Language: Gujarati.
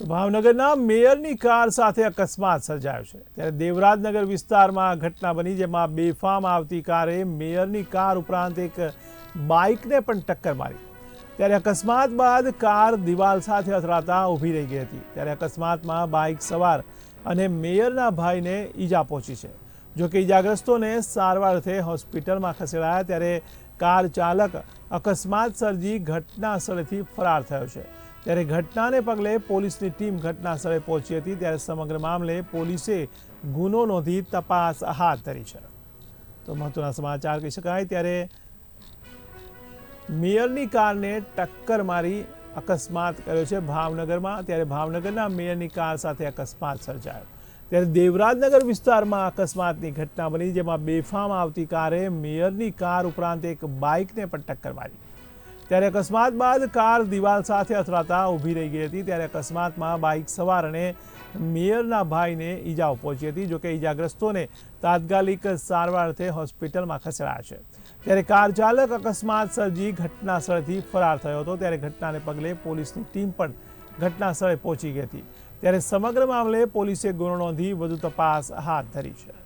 ભાવનગરના મેયરની કાર સાથે અકસ્માત સર્જાયો છે. ત્યારે દેવરાજનગર વિસ્તારમાં ઘટના બની, જેમાં બેફામ આવતી કારે મેયરની કાર ઉપરાંત એક બાઇકને પણ ટક્કર મારી. ત્યારે અકસ્માત બાદ કાર દિવાલ સાથે અથડાતા ઊભી રહી ગઈ હતી. ત્યારે અકસ્માતમાં બાઇક સવાર અને મેયરના ભાઈને ઈજા પહોંચી છે. જોકે ઈજાગ્રસ્તોને સારવાર અર્થે હોસ્પિટલમાં ખસેડાયા, ત્યારે કાર ચાલક અકસ્માત સર્જી ઘટના સ્થળેથી ફરાર થયો છે. ત્યારે ઘટનાને પગલે પોલીસની ટીમ ઘટના સ્થળે પહોંચી હતી. ત્યારે સમગ્ર મામલે પોલીસે ગુનો નોંધી તપાસ હાથ ધરી છે. તો મહત્વના સમાચાર કહી શકાય, ત્યારે મેયરની કારને ટક્કર મારી અકસ્માત કર્યો છે ભાવનગરમાં. ત્યારે ભાવનગરના મેયરની કાર સાથે અકસ્માત સર્જાયો. ત્યારે દેવરાજનગર વિસ્તારમાં અકસ્માતની ઘટના બની, જેમાં બેફામ આવતી કારે મેયરની કાર ઉપરાંત એક બાઇકને પણ ટક્કર મારી. ત્યારે અકસ્માત બાદ કાર દિવાલ સાથે અથડાતા ઊભી રહી ગઈ હતી. ત્યારે અકસ્માતમાં બાઇક સવાર અને મેયરના ભાઈને ઈજાઓ પહોંચી હતી, જોકે ઈજાગ્રસ્તોને તાત્કાલિક સારવાર અર્થે હોસ્પિટલમાં ખસેડાયા છે. ત્યારે કાર ચાલક અકસ્માત સર્જી ઘટના સ્થળેથી ફરાર થયો હતો. ત્યારે ઘટનાને પગલે પોલીસની ટીમ પણ ઘટના સ્થળે પહોંચી ગઈ હતી. ત્યારે સમગ્ર મામલે પોલીસે ગુનો નોંધી વધુ તપાસ હાથ ધરી છે.